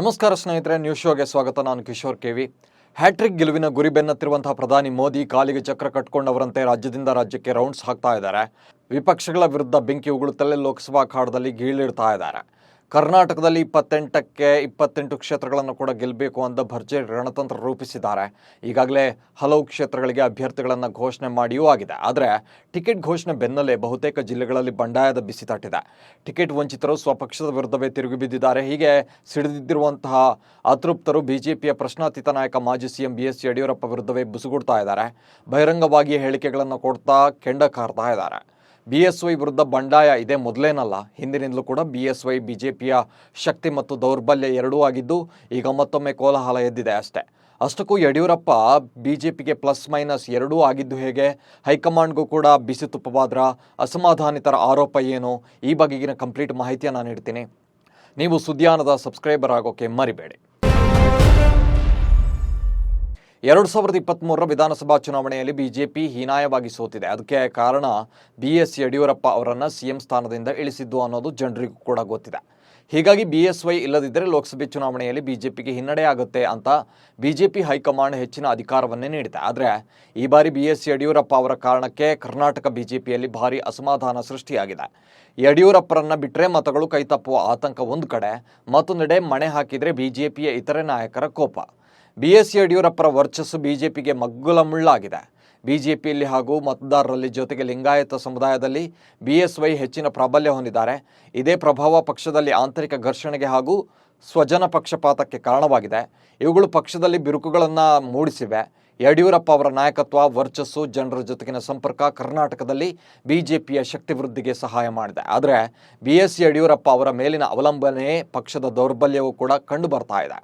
ನಮಸ್ಕಾರ ಸ್ನೇಹಿತರೆ ನ್ಯೂಸ್ ಶೋಗೆ ಸ್ವಾಗತ. ನಾನು ಕಿಶೋರ್ ಕೆವಿ ಹ್ಯಾಟ್ರಿಕ್ ಗೆಲುವಿನ ಗುರಿ ಬೆನ್ನತ್ತಿರುವಂತಹ ಪ್ರಧಾನಿ ಮೋದಿ ಕಾಲಿಗೆ ಚಕ್ರ ಕಟ್ಕೊಂಡವರಂತೆ ರಾಜ್ಯದಿಂದ ರಾಜ್ಯಕ್ಕೆ ರೌಂಡ್ಸ್ ಹಾಕ್ತಾ ಇದ್ದಾರೆ. ವಿಪಕ್ಷಗಳ ವಿರುದ್ಧ ಬೆಂಕಿ ಉಗುಳುತ್ತಲೇ ಲೋಕಸಭಾ ಅಖಾಡದಲ್ಲಿ ಗೀಳಿಡ್ತಾ ಇದ್ದಾರೆ. ಕರ್ನಾಟಕದಲ್ಲಿ ಇಪ್ಪತ್ತೆಂಟಕ್ಕೆ ಇಪ್ಪತ್ತೆಂಟು ಕ್ಷೇತ್ರಗಳನ್ನು ಕೂಡ ಗೆಲ್ಲಬೇಕು ಅಂತ ಭರ್ಜರಿ ರಣತಂತ್ರ ರೂಪಿಸಿದ್ದಾರೆ. ಈಗಾಗಲೇ ಹಲವು ಕ್ಷೇತ್ರಗಳಿಗೆ ಅಭ್ಯರ್ಥಿಗಳನ್ನು ಘೋಷಣೆ ಮಾಡಿಯೂ ಆಗಿದೆ. ಆದರೆ ಟಿಕೆಟ್ ಘೋಷಣೆ ಬೆನ್ನಲ್ಲೇ ಬಹುತೇಕ ಜಿಲ್ಲೆಗಳಲ್ಲಿ ಬಂಡಾಯದ ಬಿಸಿ ತಟ್ಟಿದೆ ಟಿಕೆಟ್ ವಂಚಿತರು ಸ್ವಪಕ್ಷದ ವಿರುದ್ಧವೇ ತಿರುಗಿ ಬಿದ್ದಿದ್ದಾರೆ. ಹೀಗೆ ಸಿಡಿದಿದ್ದಿರುವಂತಹ ಅತೃಪ್ತರು ಬಿಜೆಪಿಯ ಪ್ರಶ್ನಾತೀತ ನಾಯಕ ಮಾಜಿ ಸಿಎಂ ಬಿ ಎಸ್ ಯಡಿಯೂರಪ್ಪ ವಿರುದ್ಧವೇ ಬುಸುಗುಡ್ತಾ ಇದ್ದಾರೆ. ಬಹಿರಂಗವಾಗಿ ಹೇಳಿಕೆಗಳನ್ನು ಕೊಡ್ತಾ ಕೆಂಡ ಕಾರ್ತಾ ಇದ್ದಾರೆ. ಬಿ ಎಸ್ ವೈ ವಿರುದ್ಧ ಬಂಡಾಯ ಇದೆ ಮೊದಲೇನಲ್ಲ, ಹಿಂದಿನಿಂದಲೂ ಕೂಡ B S Y, B J ಪಿಯ ಶಕ್ತಿ ಮತ್ತು ದೌರ್ಬಲ್ಯ ಎರಡೂ ಆಗಿದ್ದು, ಈಗ ಮತ್ತೊಮ್ಮೆ ಕೋಲಾಹಲ ಎದ್ದಿದೆ ಅಷ್ಟೇ. ಅಷ್ಟಕ್ಕೂ ಯಡಿಯೂರಪ್ಪ ಬಿ ಜೆ ಪಿಗೆ ಪ್ಲಸ್ ಮೈನಸ್ ಎರಡೂ ಆಗಿದ್ದು ಹೇಗೆ? ಹೈಕಮಾಂಡ್ಗೂ ಕೂಡ ಬಿಸಿ ತುಪ್ಪವಾದ್ರ ಅಸಮಾಧಾನಿತರ ಆರೋಪ ಏನು? ಈ ಬಗೆಗಿನ ಕಂಪ್ಲೀಟ್ ಮಾಹಿತಿಯನ್ನು ನೀಡ್ತೀನಿ. ನೀವು ಸುದ್ಯಾನದ ಸಬ್ಸ್ಕ್ರೈಬರ್ ಆಗೋಕೆ ಮರಿಬೇಡಿ. ಎರಡು ಸಾವಿರದ ಇಪ್ಪತ್ತ್ಮೂರರ ವಿಧಾನಸಭಾ ಚುನಾವಣೆಯಲ್ಲಿ ಬಿಜೆಪಿ ಹೀನಾಯವಾಗಿ ಸೋತಿದೆ. ಅದಕ್ಕೆ ಕಾರಣ ಬಿ ಎಸ್ ಯಡಿಯೂರಪ್ಪ ಅವರನ್ನು ಸಿಎಂ ಸ್ಥಾನದಿಂದ ಇಳಿಸಿದ್ದು ಅನ್ನೋದು ಜನರಿಗೂ ಕೂಡ ಗೊತ್ತಿದೆ. ಹೀಗಾಗಿ ಬಿ ಎಸ್ ವೈ ಇಲ್ಲದಿದ್ದರೆ ಲೋಕಸಭೆ ಚುನಾವಣೆಯಲ್ಲಿ ಬಿಜೆಪಿಗೆ ಹಿನ್ನಡೆ ಆಗುತ್ತೆ ಅಂತ ಬಿಜೆಪಿ ಹೈಕಮಾಂಡ್ ಹೆಚ್ಚಿನ ಅಧಿಕಾರವನ್ನೇ ನೀಡಿದೆ. ಆದರೆ ಈ ಬಾರಿ ಬಿ ಎಸ್ ಯಡಿಯೂರಪ್ಪ ಅವರ ಕಾರಣಕ್ಕೆ ಕರ್ನಾಟಕ ಬಿಜೆಪಿಯಲ್ಲಿ ಭಾರಿ ಅಸಮಾಧಾನ ಸೃಷ್ಟಿಯಾಗಿದೆ. ಯಡಿಯೂರಪ್ಪರನ್ನ ಬಿಟ್ಟರೆ ಮತಗಳು ಕೈತಪ್ಪುವ ಆತಂಕ ಒಂದು ಕಡೆ, ಮತ್ತೊಂದೆಡೆ ಮಣೆ ಹಾಕಿದರೆ ಬಿಜೆಪಿಯ ಇತರೆ ನಾಯಕರ ಕೋಪ. ಬಿ ಎಸ್ ಯಡಿಯೂರಪ್ಪರ ವರ್ಚಸ್ಸು ಬಿಜೆಪಿಗೆ ಮಗ್ಗುಲ ಮುಳ್ಳಾಗಿದೆ ಬಿಜೆಪಿಯಲ್ಲಿ ಹಾಗೂ ಮತದಾರರಲ್ಲಿ ಜೊತೆಗೆ ಲಿಂಗಾಯತ ಸಮುದಾಯದಲ್ಲಿ ಬಿ ಎಸ್ ವೈ ಹೆಚ್ಚಿನ ಪ್ರಾಬಲ್ಯ ಹೊಂದಿದ್ದಾರೆ. ಇದೇ ಪ್ರಭಾವ ಪಕ್ಷದಲ್ಲಿ ಆಂತರಿಕ ಘರ್ಷಣೆಗೆ ಹಾಗೂ ಸ್ವಜನ ಪಕ್ಷಪಾತಕ್ಕೆ ಕಾರಣವಾಗಿದೆ. ಇವುಗಳು ಪಕ್ಷದಲ್ಲಿ ಬಿರುಕುಗಳನ್ನು ಮೂಡಿಸಿವೆ. ಯಡಿಯೂರಪ್ಪ ಅವರ ನಾಯಕತ್ವ, ವರ್ಚಸ್ಸು, ಜನರ ಜೊತೆಗಿನ ಸಂಪರ್ಕ ಕರ್ನಾಟಕದಲ್ಲಿ ಬಿಜೆಪಿಯ ಶಕ್ತಿ ವೃದ್ಧಿಗೆ ಸಹಾಯ ಮಾಡಿದೆ. ಆದರೆ ಬಿ ಎಸ್ ಯಡಿಯೂರಪ್ಪ ಅವರ ಮೇಲಿನ ಅವಲಂಬನೆ ಪಕ್ಷದ ದೌರ್ಬಲ್ಯವೂ ಕೂಡ ಕಂಡು ಬರ್ತಾ ಇದೆ.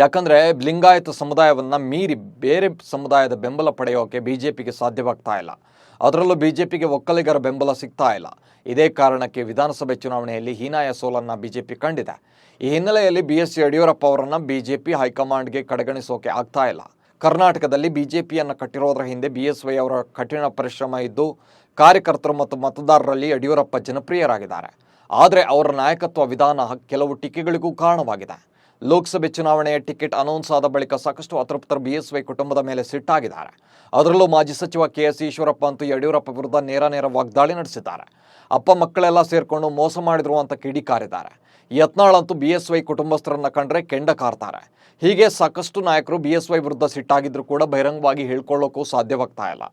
ಯಾಕಂದರೆ ಲಿಂಗಾಯತ ಸಮುದಾಯವನ್ನು ಮೀರಿ ಬೇರೆ ಸಮುದಾಯದ ಬೆಂಬಲ ಪಡೆಯೋಕೆ ಬಿ ಜೆ ಪಿಗೆ ಸಾಧ್ಯವಾಗ್ತಾ ಇಲ್ಲ. ಅದರಲ್ಲೂ ಬಿ ಜೆ ಪಿಗೆ ಒಕ್ಕಲಿಗರ ಬೆಂಬಲ ಸಿಗ್ತಾ ಇಲ್ಲ. ಇದೇ ಕಾರಣಕ್ಕೆ ವಿಧಾನಸಭೆ ಚುನಾವಣೆಯಲ್ಲಿ ಹೀನಾಯ ಸೋಲನ್ನು ಬಿ ಜೆ ಪಿ ಕಂಡಿದೆ. ಈ ಹಿನ್ನೆಲೆಯಲ್ಲಿ ಬಿ ಎಸ್ ಯಡಿಯೂರಪ್ಪ ಅವರನ್ನು ಬಿ ಜೆ ಪಿ ಹೈಕಮಾಂಡ್ಗೆ ಕಡೆಗಣಿಸೋಕೆ ಆಗ್ತಾ ಇಲ್ಲ. ಕರ್ನಾಟಕದಲ್ಲಿ ಬಿ ಜೆ ಪಿಯನ್ನು ಕಟ್ಟಿರೋದ್ರ ಹಿಂದೆ ಬಿ ಎಸ್ ವೈ ಅವರ ಕಠಿಣ ಪರಿಶ್ರಮ ಇದ್ದು, ಕಾರ್ಯಕರ್ತರು ಮತ್ತು ಮತದಾರರಲ್ಲಿ ಯಡಿಯೂರಪ್ಪ ಜನಪ್ರಿಯರಾಗಿದ್ದಾರೆ. ಆದರೆ ಅವರ ನಾಯಕತ್ವ ವಿಧಾನ ಕೆಲವು ಟೀಕೆಗಳಿಗೂ ಕಾರಣವಾಗಿದೆ. ಲೋಕಸಭೆ ಚುನಾವಣೆಯ ಟಿಕೆಟ್ ಅನೌನ್ಸ್ ಆದ ಬಳಿಕ ಸಾಕಷ್ಟು ಅತೃಪ್ತರು ಬಿಎಸ್ವೈ ಕುಟುಂಬದ ಮೇಲೆ ಸಿಟ್ಟಾಗಿದ್ದಾರೆ. ಅದರಲ್ಲೂ ಮಾಜಿ ಸಚಿವ ಕೆ ಎಸ್ ಈಶ್ವರಪ್ಪ ಅಂತೂ ಯಡಿಯೂರಪ್ಪ ವಿರುದ್ಧ ನೇರ ನೇರ ವಾಗ್ದಾಳಿ ನಡೆಸಿದ್ದಾರೆ. ಅಪ್ಪ ಮಕ್ಕಳೆಲ್ಲ ಸೇರ್ಕೊಂಡು ಮೋಸ ಮಾಡಿದ್ರು ಅಂತ ಕಿಡಿಕಾರಿದ್ದಾರೆ. ಯತ್ನಾಳ್ ಅಂತೂ ಬಿ ಎಸ್ ವೈ ಕುಟುಂಬಸ್ಥರನ್ನ ಕಂಡ್ರೆ ಕೆಂಡ ಕಾರ್ತಾರೆ. ಹೀಗೆ ಸಾಕಷ್ಟು ನಾಯಕರು ಬಿ ಎಸ್ ವೈ ವಿರುದ್ಧ ಸಿಟ್ಟಾಗಿದ್ರು ಕೂಡ ಬಹಿರಂಗವಾಗಿ ಹೇಳ್ಕೊಳ್ಳೋಕ್ಕೂ ಸಾಧ್ಯವಾಗ್ತಾ ಇಲ್ಲ.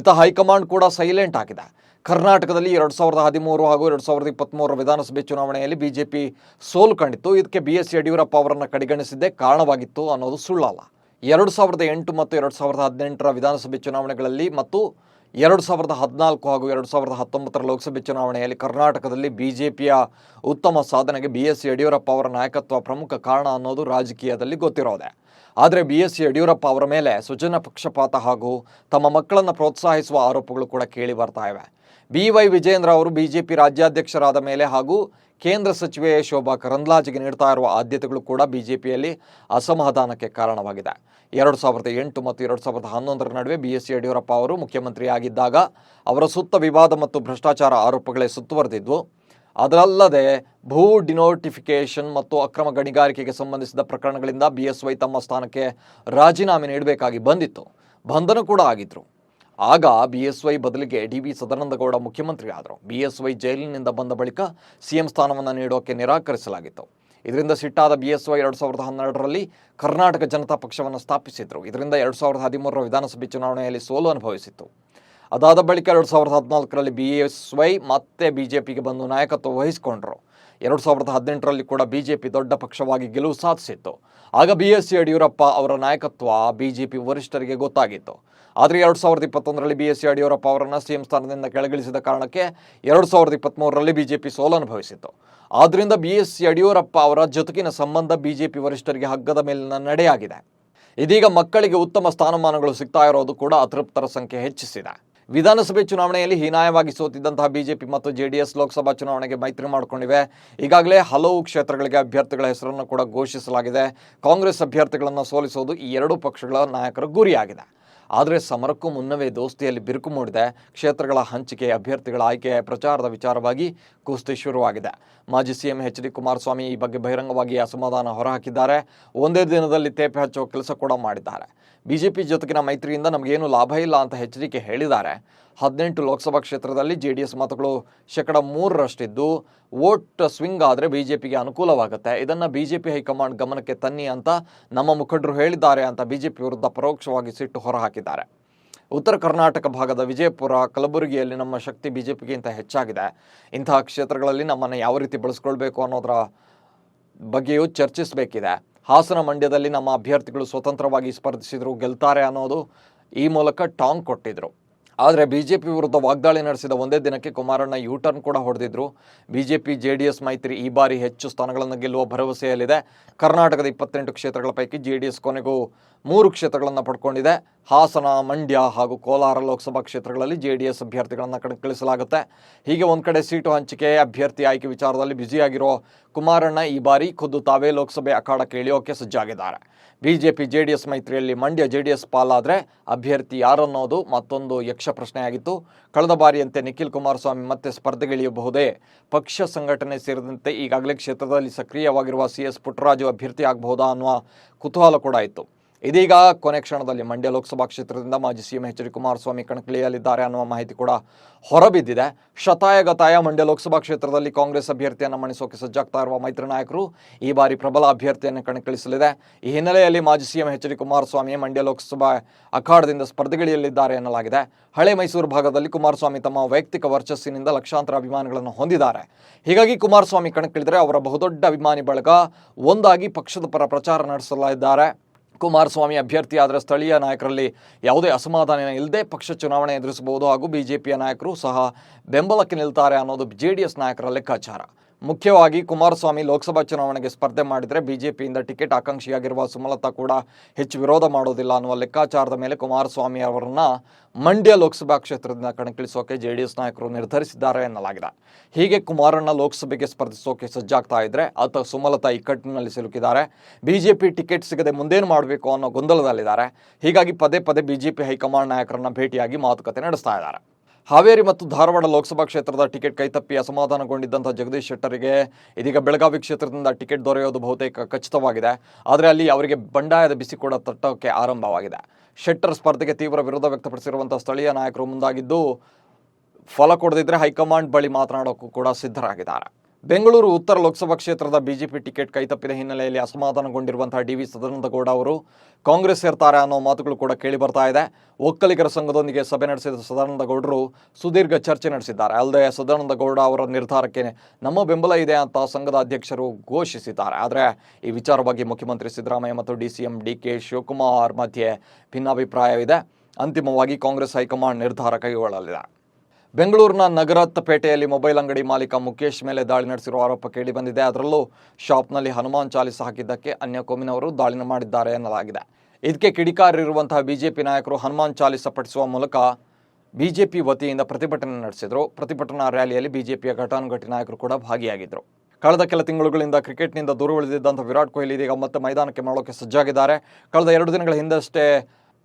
ಇತ ಹೈಕಮಾಂಡ್ ಕೂಡ ಸೈಲೆಂಟ್ ಆಗಿದೆ. ಕರ್ನಾಟಕದಲ್ಲಿ ಎರಡು ಸಾವಿರದ ಹದಿಮೂರು ಹಾಗೂ ಎರಡು ಸಾವಿರದ ಇಪ್ಪತ್ತ್ಮೂರರ ವಿಧಾನಸಭೆ ಚುನಾವಣೆಯಲ್ಲಿ ಬಿಜೆಪಿ ಸೋಲು ಕಂಡಿತ್ತು. ಇದಕ್ಕೆ ಬಿ ಎಸ್ ಯಡಿಯೂರಪ್ಪ ಅವರನ್ನು ಕಡೆಗಣಿಸಿದ್ದೇ ಕಾರಣವಾಗಿತ್ತು ಅನ್ನೋದು ಸುಳ್ಳಲ್ಲ. ಎರಡು ಸಾವಿರದ ಎಂಟು ಮತ್ತು ಎರಡು ಸಾವಿರದ ಹದಿನೆಂಟರ ವಿಧಾನಸಭೆ ಚುನಾವಣೆಗಳಲ್ಲಿ ಮತ್ತು ಎರಡು ಸಾವಿರದ ಹದಿನಾಲ್ಕು ಹಾಗೂ ಎರಡು ಸಾವಿರದ ಹತ್ತೊಂಬತ್ತರ ಲೋಕಸಭೆ ಚುನಾವಣೆಯಲ್ಲಿ ಕರ್ನಾಟಕದಲ್ಲಿ ಬಿಜೆಪಿಯ ಉತ್ತಮ ಸಾಧನೆಗೆ ಬಿ ಎಸ್ ಯಡಿಯೂರಪ್ಪ ಅವರ ನಾಯಕತ್ವ ಪ್ರಮುಖ ಕಾರಣ ಅನ್ನೋದು ರಾಜಕೀಯದಲ್ಲಿ ಗೊತ್ತಿರೋದೆ. ಆದರೆ ಬಿ ಎಸ್ ಯಡಿಯೂರಪ್ಪ ಅವರ ಮೇಲೆ ಸುಜನ ಪಕ್ಷಪಾತ ಹಾಗೂ ತಮ್ಮ ಮಕ್ಕಳನ್ನು ಪ್ರೋತ್ಸಾಹಿಸುವ ಆರೋಪಗಳು ಕೂಡ ಕೇಳಿ ಬರ್ತಾ ಇವೆ. ಬಿ ವೈ ವಿಜೇಂದ್ರ ಅವರು ಬಿಜೆಪಿ ರಾಜ್ಯಾಧ್ಯಕ್ಷರಾದ ಮೇಲೆ ಹಾಗೂ ಕೇಂದ್ರ ಸಚಿವೆ ಶೋಭಾ ಕರಂದ್ಲಾಜಿಗೆ ನೀಡ್ತಾ ಇರುವ ಆದ್ಯತೆಗಳು ಕೂಡ ಬಿಜೆಪಿಯಲ್ಲಿ ಅಸಮಾಧಾನಕ್ಕೆ ಕಾರಣವಾಗಿದೆ. ಎರಡು ಸಾವಿರದ ಎಂಟು ಮತ್ತು ಎರಡು ಸಾವಿರದ ಹನ್ನೊಂದರ ನಡುವೆ ಬಿ ಎಸ್ ಯಡಿಯೂರಪ್ಪ ಅವರು ಮುಖ್ಯಮಂತ್ರಿಯಾಗಿದ್ದಾಗ ಅವರ ಸುತ್ತ ವಿವಾದ ಮತ್ತು ಭ್ರಷ್ಟಾಚಾರ ಆರೋಪಗಳೇ ಸುತ್ತುವರೆದಿದ್ವು. ಅದರಲ್ಲದೆ ಭೂ ಡಿನೋಟಿಫಿಕೇಷನ್ ಮತ್ತು ಅಕ್ರಮ ಗಣಿಗಾರಿಕೆಗೆ ಸಂಬಂಧಿಸಿದ ಪ್ರಕರಣಗಳಿಂದ ಬಿ ಎಸ್ ವೈ ತಮ್ಮ ಸ್ಥಾನಕ್ಕೆ ರಾಜೀನಾಮೆ ನೀಡಬೇಕಾಗಿ ಬಂದಿತ್ತು. ಬಂಧನ ಕೂಡ ಆಗಿದ್ರು. ಆಗ ಬಿ ಎಸ್ ವೈ ಬದಲಿಗೆ ಡಿ ವಿ ಸದಾನಂದಗೌಡ ಮುಖ್ಯಮಂತ್ರಿ ಆದರು ಬಿ ಎಸ್ ವೈ ಜೈಲಿನಿಂದ ಬಂದ ಬಳಿಕ ಸಿಎಂ ಸ್ಥಾನವನ್ನು ನೀಡೋಕೆ ನಿರಾಕರಿಸಲಾಗಿತ್ತು. ಇದರಿಂದ ಸಿಟ್ಟಾದ ಬಿ ಎಸ್ ವೈ ಎರಡು ಸಾವಿರದ ಹನ್ನೆರಡರಲ್ಲಿ ಕರ್ನಾಟಕ ಜನತಾ ಪಕ್ಷವನ್ನು ಸ್ಥಾಪಿಸಿದರು. ಇದರಿಂದ ಎರಡು ಸಾವಿರದ ಹದಿಮೂರರ ವಿಧಾನಸಭೆ ಚುನಾವಣೆಯಲ್ಲಿ ಸೋಲು ಅನುಭವಿಸಿತ್ತು. ಅದಾದ ಬಳಿಕ ಎರಡು ಸಾವಿರದ ಹದಿನಾಲ್ಕರಲ್ಲಿ ಬಿ ಎಸ್ ವೈ ಮತ್ತೆ ಬಿಜೆಪಿಗೆ ಬಂದು ನಾಯಕತ್ವ ವಹಿಸಿಕೊಂಡರು. ಎರಡು ಸಾವಿರದ ಹದಿನೆಂಟರಲ್ಲಿ ಕೂಡ ಬಿ ಜೆ ಪಿ ದೊಡ್ಡ ಪಕ್ಷವಾಗಿ ಗೆಲುವು ಸಾಧಿಸಿತ್ತು. ಆಗ ಬಿ ಎಸ್ ಯಡಿಯೂರಪ್ಪ ಅವರ ನಾಯಕತ್ವ ಬಿ ಜೆ ಪಿ ವರಿಷ್ಠರಿಗೆ ಗೊತ್ತಾಗಿತ್ತು. ಆದರೆ ಎರಡು ಸಾವಿರದ ಇಪ್ಪತ್ತೊಂದರಲ್ಲಿ ಬಿ ಎಸ್ ಯಡಿಯೂರಪ್ಪ ಅವರನ್ನು ಸಿಎಂ ಸ್ಥಾನದಿಂದ ಕೆಳಗಿಳಿಸಿದ ಕಾರಣಕ್ಕೆ ಎರಡು ಸಾವಿರದ ಇಪ್ಪತ್ತ್ಮೂರರಲ್ಲಿ ಬಿ ಜೆ ಪಿ ಸೋಲು ಅನುಭವಿಸಿತ್ತು. ಆದ್ದರಿಂದ ಬಿ ಎಸ್ ಯಡಿಯೂರಪ್ಪ ಅವರ ಜೊತೆಗಿನ ಸಂಬಂಧ ಬಿ ಜೆ ಪಿ ವರಿಷ್ಠರಿಗೆ ಹಗ್ಗದ ಮೇಲಿನ ನಡೆಯಾಗಿದೆ. ಇದೀಗ ಮಕ್ಕಳಿಗೆ ಉತ್ತಮ ಸ್ಥಾನಮಾನಗಳು ಸಿಗ್ತಾ ಇರೋದು ಕೂಡ ಅತೃಪ್ತರ ಸಂಖ್ಯೆ ಹೆಚ್ಚಿಸಿದೆ. ವಿಧಾನಸಭೆ ಚುನಾವಣೆಯಲ್ಲಿ ಹೀನಾಯವಾಗಿ ಸೋತಿದ್ದಂತಹ ಬಿಜೆಪಿ ಮತ್ತು ಜೆಡಿಎಸ್ ಲೋಕಸಭಾ ಚುನಾವಣೆಗೆ ಮೈತ್ರಿ ಮಾಡಿಕೊಂಡಿವೆ. ಈಗಾಗಲೇ ಹಲವು ಕ್ಷೇತ್ರಗಳಿಗೆ ಅಭ್ಯರ್ಥಿಗಳ ಹೆಸರನ್ನು ಕೂಡ ಘೋಷಿಸಲಾಗಿದೆ. ಕಾಂಗ್ರೆಸ್ ಅಭ್ಯರ್ಥಿಗಳನ್ನು ಸೋಲಿಸೋದು ಈ ಎರಡೂ ಪಕ್ಷಗಳ ನಾಯಕರ ಗುರಿಯಾಗಿದೆ. ಆದರೆ ಸಮರಕ್ಕೂ ಮುನ್ನವೇ ದೋಸ್ತಿಯಲ್ಲಿ ಬಿರುಕು ಮೂಡಿದೆ. ಕ್ಷೇತ್ರಗಳ ಹಂಚಿಕೆ, ಅಭ್ಯರ್ಥಿಗಳ ಆಯ್ಕೆ, ಪ್ರಚಾರದ ವಿಚಾರವಾಗಿ ಕುಸ್ತಿ ಶುರುವಾಗಿದೆ. ಮಾಜಿ ಸಿಎಂ ಎಚ್ ಡಿ ಕುಮಾರಸ್ವಾಮಿ ಈ ಬಗ್ಗೆ ಬಹಿರಂಗವಾಗಿ ಅಸಮಾಧಾನ ಹೊರಹಾಕಿದ್ದಾರೆ. ಒಂದೇ ದಿನದಲ್ಲಿ ತೇಪೆ ಹಚ್ಚುವ ಕೆಲಸ ಕೂಡ ಮಾಡಿದ್ದಾರೆ. ಬಿಜೆಪಿ ಜೊತೆಗಿನ ಮೈತ್ರಿಯಿಂದ ನಮಗೇನು ಲಾಭ ಇಲ್ಲ ಅಂತ ಎಚ್ಚರಿಕೆ ಹೇಳಿದ್ದಾರೆ. ಹದಿನೆಂಟು ಲೋಕಸಭಾ ಕ್ಷೇತ್ರದಲ್ಲಿ ಜೆ ಡಿ ಎಸ್ ಮತಗಳು ಶೇಕಡ ಮೂರರಷ್ಟಿದ್ದು, ವೋಟ್ ಸ್ವಿಂಗ್ ಆದರೆ ಬಿ ಜೆ ಪಿಗೆ ಅನುಕೂಲವಾಗುತ್ತೆ. ಇದನ್ನು ಬಿ ಜೆ ಪಿ ಹೈಕಮಾಂಡ್ ಗಮನಕ್ಕೆ ತನ್ನಿ ಅಂತ ನಮ್ಮ ಮುಖಂಡರು ಹೇಳಿದ್ದಾರೆ ಅಂತ ಬಿ ಜೆ ಪಿ ವಿರುದ್ಧ ಪರೋಕ್ಷವಾಗಿ ಸಿಟ್ಟು ಹೊರಹಾಕಿದ್ದಾರೆ. ಉತ್ತರ ಕರ್ನಾಟಕ ಭಾಗದ ವಿಜಯಪುರ, ಕಲಬುರಗಿಯಲ್ಲಿ ನಮ್ಮ ಶಕ್ತಿ ಬಿ ಜೆ ಪಿಗಿಂತ ಹೆಚ್ಚಾಗಿದೆ. ಇಂತಹ ಕ್ಷೇತ್ರಗಳಲ್ಲಿ ನಮ್ಮನ್ನು ಯಾವ ರೀತಿ ಬಳಸ್ಕೊಳ್ಬೇಕು ಅನ್ನೋದರ ಬಗ್ಗೆಯೂ ಚರ್ಚಿಸಬೇಕಿದೆ. ಹಾಸನ ಮಂಡ್ಯದಲ್ಲಿ ನಮ್ಮ ಅಭ್ಯರ್ಥಿಗಳು ಸ್ವತಂತ್ರವಾಗಿ ಸ್ಪರ್ಧಿಸಿದ್ರು, ಗೆಲ್ತಾರೆ ಅನ್ನೋದು ಈ ಮೂಲಕ ಟಾಂಗ್ ಕೊಟ್ಟಿದ್ರು. ಆದರೆ ಬಿ ಜೆ ಪಿ ವಿರುದ್ಧ ವಾಗ್ದಾಳಿ ನಡೆಸಿದ ಒಂದೇ ದಿನಕ್ಕೆ ಕುಮಾರಣ್ಣ ಯೂ ಟರ್ನ್ ಕೂಡ ಹೊಡೆದಿದ್ರು. B J P J D S, ಮೈತ್ರಿ ಈ ಬಾರಿ ಹೆಚ್ಚು ಸ್ಥಾನಗಳನ್ನು ಗೆಲ್ಲುವ ಭರವಸೆಯಲ್ಲಿದೆ. ಕರ್ನಾಟಕದ ಇಪ್ಪತ್ತೆಂಟು ಕ್ಷೇತ್ರಗಳ ಪೈಕಿ ಜೆ ಡಿ ಎಸ್ ಕೊನೆಗೂ ಮೂರು ಕ್ಷೇತ್ರಗಳನ್ನು ಪಡ್ಕೊಂಡಿದೆ. ಹಾಸನ, ಮಂಡ್ಯ ಹಾಗೂ ಕೋಲಾರ ಲೋಕಸಭಾ ಕ್ಷೇತ್ರಗಳಲ್ಲಿ ಜೆ ಡಿ ಎಸ್ ಅಭ್ಯರ್ಥಿಗಳನ್ನು ಕಣಕ್ಕಿಳಿಸಲಾಗುತ್ತೆ ಹೀಗೆ ಒಂದು ಕಡೆ ಸೀಟು ಹಂಚಿಕೆ, ಅಭ್ಯರ್ಥಿ ಆಯ್ಕೆ ವಿಚಾರದಲ್ಲಿ ಬ್ಯುಸಿಯಾಗಿರೋ ಕುಮಾರಣ್ಣ ಈ ಬಾರಿ ಖುದ್ದು ತಾವೇ ಲೋಕಸಭೆ ಅಖಾಡಕ್ಕೆ ಇಳಿಯೋಕೆ ಸಜ್ಜಾಗಿದ್ದಾರೆ. ಬಿಜೆಪಿ ಎಸ್ ಮೈತ್ರಿಯಲ್ಲಿ ಮಂಡ್ಯ ಜೆ ಡಿ ಎಸ್ ಪಾಲಾದರೆ ಅಭ್ಯರ್ಥಿ ಯಾರನ್ನೋದು ಮತ್ತೊಂದು ಯಕ್ಷ ಪ್ರಶ್ನೆಯಾಗಿತ್ತು. ಕಳೆದ ಬಾರಿಯಂತೆ ನಿಖಿಲ್ ಕುಮಾರಸ್ವಾಮಿ ಮತ್ತೆ ಸ್ಪರ್ಧೆಗಿಳಿಯಬಹುದೇ ಪಕ್ಷ ಸಂಘಟನೆ ಸೇರಿದಂತೆ ಈಗಾಗಲೇ ಕ್ಷೇತ್ರದಲ್ಲಿ ಸಕ್ರಿಯವಾಗಿರುವ ಸಿ ಎಸ್ ಪುಟ್ಟರಾಜು ಅಭ್ಯರ್ಥಿ ಆಗಬಹುದಾ ಅನ್ನುವ ಕುತೂಹಲ ಕೂಡ ಇತ್ತು. ಇದೀಗ ಕೊನೆ ಕ್ಷಣದಲ್ಲಿ ಮಂಡ್ಯ ಲೋಕಸಭಾ ಕ್ಷೇತ್ರದಿಂದ ಮಾಜಿ ಸಿಎಂ ಎಚ್ ಡಿ ಕುಮಾರಸ್ವಾಮಿ ಕಣಕ್ಕಿಳಿಯಲಿದ್ದಾರೆ ಅನ್ನುವ ಮಾಹಿತಿ ಕೂಡ ಹೊರಬಿದ್ದಿದೆ. ಶತಾಯಗತಾಯ ಮಂಡ್ಯ ಲೋಕಸಭಾ ಕ್ಷೇತ್ರದಲ್ಲಿ ಕಾಂಗ್ರೆಸ್ ಅಭ್ಯರ್ಥಿಯನ್ನು ಮಣಿಸೋಕೆ ಸಜ್ಜಾಗ್ತಾ ಇರುವ ಮೈತ್ರಿ ನಾಯಕರು ಈ ಬಾರಿ ಪ್ರಬಲ ಅಭ್ಯರ್ಥಿಯನ್ನು ಕಣಕ್ಕಿಳಿಸಲಿದೆ. ಈ ಹಿನ್ನೆಲೆಯಲ್ಲಿ ಮಾಜಿ CM H D Kumaraswamy Mandya Lok Sabha ಅಖಾಡದಿಂದ ಸ್ಪರ್ಧೆಗಿಳಿಯಲಿದ್ದಾರೆ ಎನ್ನಲಾಗಿದೆ. ಹಳೆ ಮೈಸೂರು ಭಾಗದಲ್ಲಿ ಕುಮಾರಸ್ವಾಮಿ ತಮ್ಮ ವೈಯಕ್ತಿಕ ವರ್ಚಸ್ಸಿನಿಂದ ಲಕ್ಷಾಂತರ ಅಭಿಮಾನಿಗಳನ್ನು ಹೊಂದಿದ್ದಾರೆ. ಹೀಗಾಗಿ ಕುಮಾರಸ್ವಾಮಿ ಕಣಕ್ಕಿಳಿದರೆ ಅವರ ಬಹುದೊಡ್ಡ ಅಭಿಮಾನಿ ಬಳಗ ಒಂದಾಗಿ ಪಕ್ಷದ ಪರ ಪ್ರಚಾರ ನಡೆಸಲಿದ್ದಾರೆ. ಕುಮಾರಸ್ವಾಮಿ ಅಭ್ಯರ್ಥಿ ಆದರೆ ಸ್ಥಳೀಯ ನಾಯಕರಲ್ಲಿ ಯಾವುದೇ ಅಸಮಾಧಾನ ಇಲ್ಲದೆ ಪಕ್ಷ ಚುನಾವಣೆ ಎದುರಿಸಬಹುದು ಹಾಗೂ ಬಿಜೆಪಿಯ ನಾಯಕರು ಸಹ ಬೆಂಬಲಕ್ಕೆ ನಿಲ್ತಾರೆ ಅನ್ನೋದು ಜೆಡಿಎಸ್ ನಾಯಕರ ಲೆಕ್ಕಾಚಾರ. ಮುಖ್ಯವಾಗಿ ಕುಮಾರಸ್ವಾಮಿ ಲೋಕಸಭಾ ಚುನಾವಣೆಗೆ ಸ್ಪರ್ಧೆ ಮಾಡಿದರೆ ಬಿಜೆಪಿಯಿಂದ ಟಿಕೆಟ್ ಆಕಾಂಕ್ಷಿಯಾಗಿರುವ ಸುಮಲತಾ ಕೂಡ ಹೆಚ್ಚು ವಿರೋಧ ಮಾಡೋದಿಲ್ಲ ಅನ್ನುವ ಲೆಕ್ಕಾಚಾರದ ಮೇಲೆ ಕುಮಾರಸ್ವಾಮಿ ಅವರನ್ನ ಮಂಡ್ಯ ಲೋಕಸಭಾ ಕ್ಷೇತ್ರದಿಂದ ಕಣಕ್ಕಿಳಿಸೋಕೆ ಜೆಡಿಎಸ್ ನಾಯಕರು ನಿರ್ಧರಿಸಿದ್ದಾರೆ ಎನ್ನಲಾಗಿದೆ. ಹೀಗೆ ಕುಮಾರಣ್ಣ ಲೋಕಸಭೆಗೆ ಸ್ಪರ್ಧಿಸೋಕೆ ಸಜ್ಜಾಗ್ತಾ ಇದ್ರೆ ಆತ ಸುಮಲತಾ ಇಕ್ಕಟ್ಟಿನಲ್ಲಿ ಸಿಲುಕಿದ್ದಾರೆ. ಬಿಜೆಪಿ ಟಿಕೆಟ್ ಸಿಗದೆ ಮುಂದೇನು ಮಾಡಬೇಕು ಅನ್ನೋ ಗೊಂದಲದಲ್ಲಿದ್ದಾರೆ. ಹೀಗಾಗಿ ಪದೇ ಪದೇ ಬಿಜೆಪಿ ಹೈಕಮಾಂಡ್ ನಾಯಕರನ್ನ ಭೇಟಿಯಾಗಿ ಮಾತುಕತೆ ನಡೆಸ್ತಾ ಇದ್ದಾರೆ. ಹಾವೇರಿ ಮತ್ತು ಧಾರವಾಡ ಲೋಕಸಭಾ ಕ್ಷೇತ್ರದ ಟಿಕೆಟ್ ಕೈತಪ್ಪಿ ಅಸಮಾಧಾನಗೊಂಡಿದ್ದಂಥ ಜಗದೀಶ್ ಶೆಟ್ಟರಿಗೆ ಇದೀಗ ಬೆಳಗಾವಿ ಕ್ಷೇತ್ರದಿಂದ ಟಿಕೆಟ್ ದೊರೆಯೋದು ಬಹುತೇಕ ಖಚಿತವಾಗಿದೆ. ಆದರೆ ಅಲ್ಲಿ ಅವರಿಗೆ ಬಂಡಾಯದ ಬಿಸಿ ಕೂಡ ತಟ್ಟೋಕೆ ಆರಂಭವಾಗಿದೆ. ಶೆಟ್ಟರ್ ಸ್ಪರ್ಧೆಗೆ ತೀವ್ರ ವಿರೋಧ ವ್ಯಕ್ತಪಡಿಸಿರುವಂಥ ಸ್ಥಳೀಯ ನಾಯಕರು ಮುಂದಾಗಿದ್ದು, ಫಲ ಕೊಡದಿದ್ದರೆ ಹೈಕಮಾಂಡ್ ಬಳಿ ಮಾತನಾಡೋಕ್ಕೂ ಕೂಡ ಸಿದ್ಧರಾಗಿದ್ದಾರೆ. ಬೆಂಗಳೂರು ಉತ್ತರ ಲೋಕಸಭಾ ಕ್ಷೇತ್ರದ ಬಿಜೆಪಿ ಟಿಕೆಟ್ ಕೈತಪ್ಪಿದ ಹಿನ್ನೆಲೆಯಲ್ಲಿ ಅಸಮಾಧಾನಗೊಂಡಿರುವಂತಹ ಡಿ ವಿ ಸದಾನಂದಗೌಡ ಅವರು ಕಾಂಗ್ರೆಸ್ ಸೇರ್ತಾರೆ ಅನ್ನೋ ಮಾತುಗಳು ಕೂಡ ಕೇಳಿ ಬರ್ತಾ ಇದೆ. ಒಕ್ಕಲಿಗರ ಸಂಘದೊಂದಿಗೆ ಸಭೆ ನಡೆಸಿದ ಸದಾನಂದಗೌಡರು ಸುದೀರ್ಘ ಚರ್ಚೆ ನಡೆಸಿದ್ದಾರೆ. ಅಲ್ಲದೆ ಸದಾನಂದಗೌಡ ಅವರ ನಿರ್ಧಾರಕ್ಕೆ ನಮ್ಮ ಬೆಂಬಲ ಇದೆ ಅಂತ ಸಂಘದ ಅಧ್ಯಕ್ಷರು ಘೋಷಿಸಿದ್ದಾರೆ. ಆದರೆ ಈ ವಿಚಾರವಾಗಿ ಮುಖ್ಯಮಂತ್ರಿ ಸಿದ್ದರಾಮಯ್ಯ ಮತ್ತು D C M D K Shivakumar ಮಧ್ಯೆ ಭಿನ್ನಾಭಿಪ್ರಾಯವಿದೆ. ಅಂತಿಮವಾಗಿ ಕಾಂಗ್ರೆಸ್ ಹೈಕಮಾಂಡ್ ನಿರ್ಧಾರ ಕೈಗೊಳ್ಳಲಿದೆ. ಬೆಂಗಳೂರಿನ ನಗರತ್ಪೇಟೆಯಲ್ಲಿ ಮೊಬೈಲ್ ಅಂಗಡಿ ಮಾಲೀಕ ಮುಖೇಶ್ ಮೇಲೆ ದಾಳಿ ನಡೆಸಿರುವ ಆರೋಪ ಕೇಳಿ ಬಂದಿದೆ. ಅದರಲ್ಲೂ ಶಾಪ್ನಲ್ಲಿ ಹನುಮಾನ್ ಚಾಲಿಸ ಹಾಕಿದ್ದಕ್ಕೆ ಅನ್ಯ ಕೋಮಿನವರು ದಾಳಿ ಮಾಡಿದ್ದಾರೆ ಎನ್ನಲಾಗಿದೆ. ಇದಕ್ಕೆ ಕಿಡಿಕಾರಿರುವಂತಹ ಬಿಜೆಪಿ ನಾಯಕರು ಹನುಮಾನ್ ಚಾಲಿಸ ಪಠಿಸುವ ಮೂಲಕ ಬಿಜೆಪಿ ವತಿಯಿಂದ ಪ್ರತಿಭಟನೆ ನಡೆಸಿದರು. ಪ್ರತಿಭಟನಾ ರ್ಯಾಲಿಯಲ್ಲಿ ಬಿಜೆಪಿಯ ಘಟಾನುಘಟಿ ನಾಯಕರು ಕೂಡ ಭಾಗಿಯಾಗಿದ್ದರು ಕಳೆದ ಕೆಲ ತಿಂಗಳುಗಳಿಂದ ಕ್ರಿಕೆಟ್ನಿಂದ ದೂರ ಉಳಿದಿದ್ದಂಥ ವಿರಾಟ್ ಕೊಹ್ಲಿ ಇದೀಗ ಮತ್ತೆ ಮೈದಾನಕ್ಕೆ ಮರಳೋಕೆ ಸಜ್ಜಾಗಿದ್ದಾರೆ. ಕಳೆದ ಎರಡು ದಿನಗಳ ಹಿಂದಷ್ಟೇ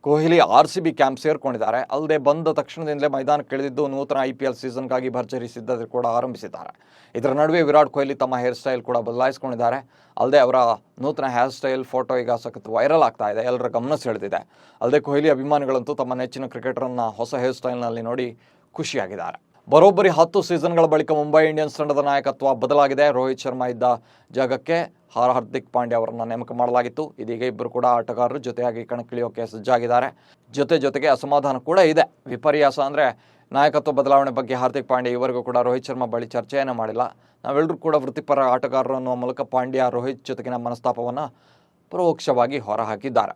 Kohli R C B camp ಸೇರಿಕೊಂಡಿದ್ದಾರೆ. ಅಲ್ಲದೆ ಬಂದ ತಕ್ಷಣದಿಂದಲೇ ಮೈದಾನ ಇಳಿದಿದ್ದು ನೂತನ ಐ ಪಿ ಎಲ್ ಸೀಸನ್ಗಾಗಿ ಭರ್ಜರಿ ಸಿದ್ಧತೆ ಕೂಡ ಆರಂಭಿಸಿದ್ದಾರೆ. ಇದರ ನಡುವೆ ವಿರಾಟ್ ಕೊಹ್ಲಿ ತಮ್ಮ ಹೇರ್ ಸ್ಟೈಲ್ ಕೂಡ ಬದಲಾಯಿಸಿಕೊಂಡಿದ್ದಾರೆ. ಅಲ್ಲದೆ ಅವರ ನೂತನ ಹೇರ್ ಸ್ಟೈಲ್ ಫೋಟೋ ಈಗ ಸಖತ್ ವೈರಲ್ ಆಗ್ತಾ ಇದೆ. ಎಲ್ಲರ ಗಮನ ಸೆಳೆದಿದೆ. ಅಲ್ಲದೆ ಕೊಹ್ಲಿ ಅಭಿಮಾನಿಗಳಂತೂ ತಮ್ಮ ನೆಚ್ಚಿನ ಕ್ರಿಕೆಟರನ್ನು ಹೊಸ ಹೇರ್ ಸ್ಟೈಲ್ನಲ್ಲಿ ನೋಡಿ ಖುಷಿಯಾಗಿದ್ದಾರೆ. ಬರೋಬ್ಬರಿ ಹತ್ತು ಸೀಸನ್ಗಳ ಬಳಿಕ ಮುಂಬೈ ಇಂಡಿಯನ್ಸ್ ತಂಡದ ನಾಯಕತ್ವ ಬದಲಾಗಿದೆ. ರೋಹಿತ್ ಶರ್ಮಾ ಇದ್ದ ಜಾಗಕ್ಕೆ ಹಾರ ಹಾರ್ದಿಕ್ ಪಾಂಡ್ಯ ಅವರನ್ನು ನೇಮಕ ಮಾಡಲಾಗಿತ್ತು. ಇದೀಗ ಇಬ್ಬರು ಕೂಡ ಆಟಗಾರರು ಜೊತೆಯಾಗಿ ಕಣಕ್ಕಿಳಿಯೋಕೆ ಸಜ್ಜಾಗಿದ್ದಾರೆ. ಜೊತೆ ಜೊತೆಗೆ ಅಸಮಾಧಾನ ಕೂಡ ಇದೆ. ವಿಪರ್ಯಾಸ ಅಂದರೆ ನಾಯಕತ್ವ ಬದಲಾವಣೆ ಬಗ್ಗೆ ಹಾರ್ದಿಕ್ ಪಾಂಡ್ಯ ಇವರೆಗೂ ಕೂಡ ರೋಹಿತ್ ಶರ್ಮಾ ಬಳಿ ಚರ್ಚೆಯನ್ನು ಮಾಡಿಲ್ಲ. ನಾವೆಲ್ಲರೂ ಕೂಡ ವೃತ್ತಿಪರ ಆಟಗಾರರು ಅನ್ನುವ ಮೂಲಕ ಪಾಂಡ್ಯ ರೋಹಿತ್ ಜೊತೆಗಿನ ಮನಸ್ತಾಪವನ್ನು ಪರೋಕ್ಷವಾಗಿ ಹೊರಹಾಕಿದ್ದಾರೆ.